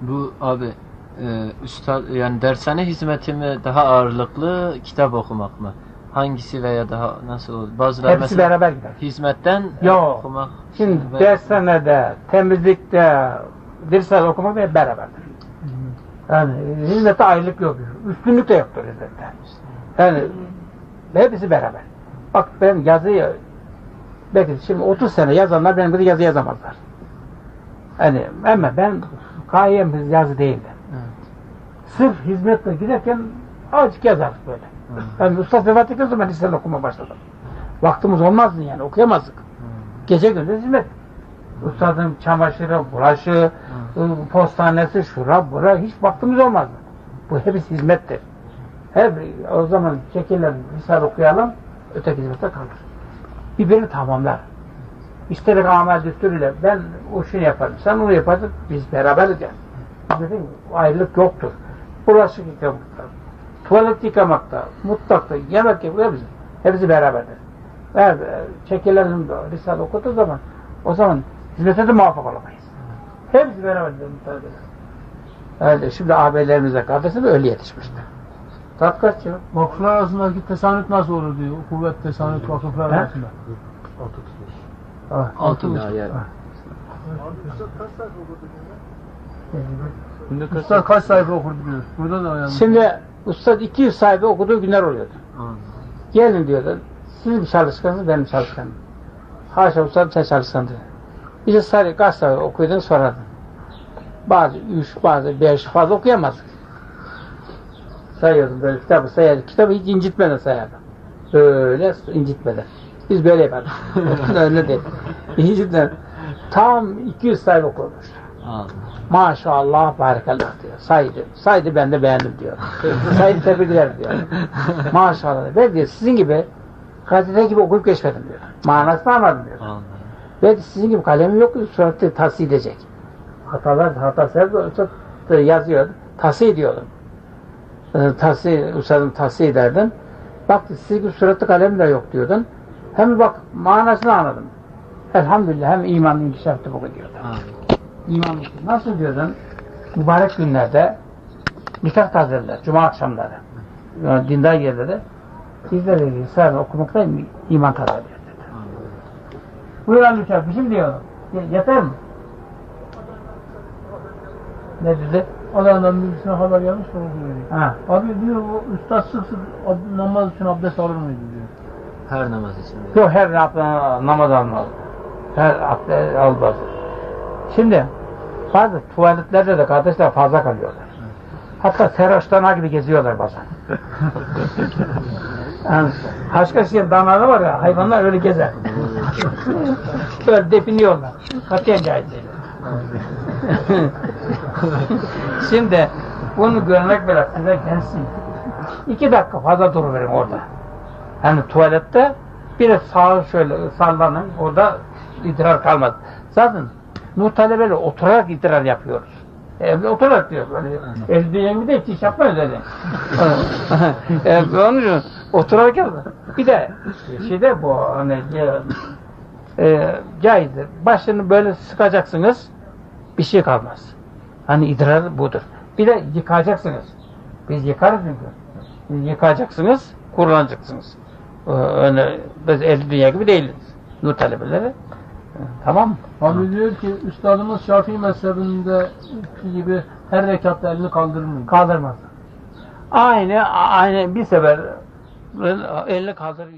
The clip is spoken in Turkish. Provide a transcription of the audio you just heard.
Bu abi e, üstad yani dershane hizmeti mi daha ağırlıklı kitap okumak mı? Hangisi veya daha nasıl olur? Bazıları Hepsi mesela beraber gider. hizmetten Yok. okumak. Şimdi ve- dershanede, temizlikte, dirsel okumak hep beraberdir. Yani e, hizmette ayrılık yok. Üstünlük de yoktur hizmette. Yani hepsi beraber. Bak ben yazıyı belki şimdi 30 sene yazanlar benim gibi yazı yazamazlar. Yani ama ben gayem yazı değildi. Evet. Sırf hizmetle giderken azıcık yazardık böyle. Evet. Yani Usta vefat sonra ben liseden okuma başladım. Vaktimiz olmazdı yani okuyamazdık. Gece gündüz hizmet. Ustadın çamaşırı, bulaşı, ıı, postanesi, şura, bura hiç vaktimiz olmazdı. Bu hepsi hizmettir. Hep o zaman çekilen risale okuyalım, öteki hizmete kalır. Birbirini tamamlar. İstedik amel düsturuyla ben o şunu yaparım, sen onu yaparsın, biz beraberiz yani. Dedim, ayrılık yoktur. Bulaşık yıkamakta, tuvalet yıkamakta, mutfakta, yemek yapmakta hepsi, hepsi beraberdir. Eğer e, çekilen risale okuduğu zaman o zaman hizmete de muvaffak olamayız. Hepsi beraberdir muhtemelen. Öyle, şimdi ağabeylerimize kardeşim de öyle yetişmişti. Saat kaç ya? Vakıflar arasındaki tesanüt nasıl olur diyor. Kuvvet tesanüt vakıflar arasında. Ah, Altı buçuk. yer. Ah. Usta kaç sayfa okurdu diyor. Burada da yani. Şimdi Ustad 200 sayfa okuduğu günler oluyordu. Anladım. Gelin diyordu. Siz mi çalışkanınız, benim çalışkanım. Haşa Ustad sen çalışkan dedi. Bize sadece kaç sayfa okuyordun sorardın. Bazı üç, bazı beş fazla okuyamazdık. Sayıyordum böyle kitabı sayardım. Kitabı hiç incitmeden sayardım. Böyle incitmeden. Biz böyle yapardık. Öyle değil. İncitmeden. Tam 200 sayfa. Anladım. Maşallah barakallah diyor. Saydı. Saydı ben de beğendim diyor. Saydı tebrik ederim diyor. Maşallah. Ben diyor sizin gibi gazete gibi okuyup geçmedim diyor. Manasını anladım diyor. Belki sizin gibi kalemim yok suratı tahsil edecek. Hatalar, hatasız yazıyor. Tahsil ediyordum. Ee, tahsil, ustadım tahsil ederdim. Bak sizin gibi suratlı kalem de yok diyordun. Hem bak manasını anladım. Elhamdülillah hem imanın inkişafı bu diyordum. Anladım. İman nasıl diyordun? Mübarek günlerde nikah tazelerde, cuma akşamları yani dindar yerlerde sizlere ısrar okumakta iman tazelerde. Buyur Ali Uçak, bir şey mi diyorum? Ye- Yeter mi? Ne dedi? Adamdan birisine haber gelmiş de okuyor. Ha. Abi diyor bu üstad sık sık namaz için abdest alır mıydı diyor. Her namaz için. Yok her yaptığına namaz almaz. Her abdest almaz. Şimdi bazı tuvaletlerde de kardeşler fazla kalıyorlar. Hatta serhoştana gibi geziyorlar bazen. yani Haşkaşı'nın danağı var ya hayvanlar öyle gezer. Böyle depiniyorlar. Katiyen caiz değil. Şimdi bunu görmek bile size gelsin. İki dakika fazla duruverin orada. Yani tuvalette bir de sağa şöyle sallanın orada idrar kalmaz. Zaten Nur talebeyle oturarak idrar yapıyoruz. Evde oturarak diyor. Böyle evde yenge de hiç iş yapmayız öyle. onun için oturarak yapıyor. Bir de şeyde bu hani e, e, caizdir. Başını böyle sıkacaksınız bir şey kalmaz. Hani idrar budur. Bir de yıkacaksınız. Biz yıkarız çünkü. Yıkacaksınız, kullanacaksınız. Ee, Öyle, biz ehli dünya gibi değiliz. Nur talebeleri. Ee, Tamam mı? Abi diyor ki üstadımız Şafii mezhebinde gibi her rekatta elini kaldırır mıydı? Kaldırmaz. Aynı, aynı bir sefer elini kaldırır.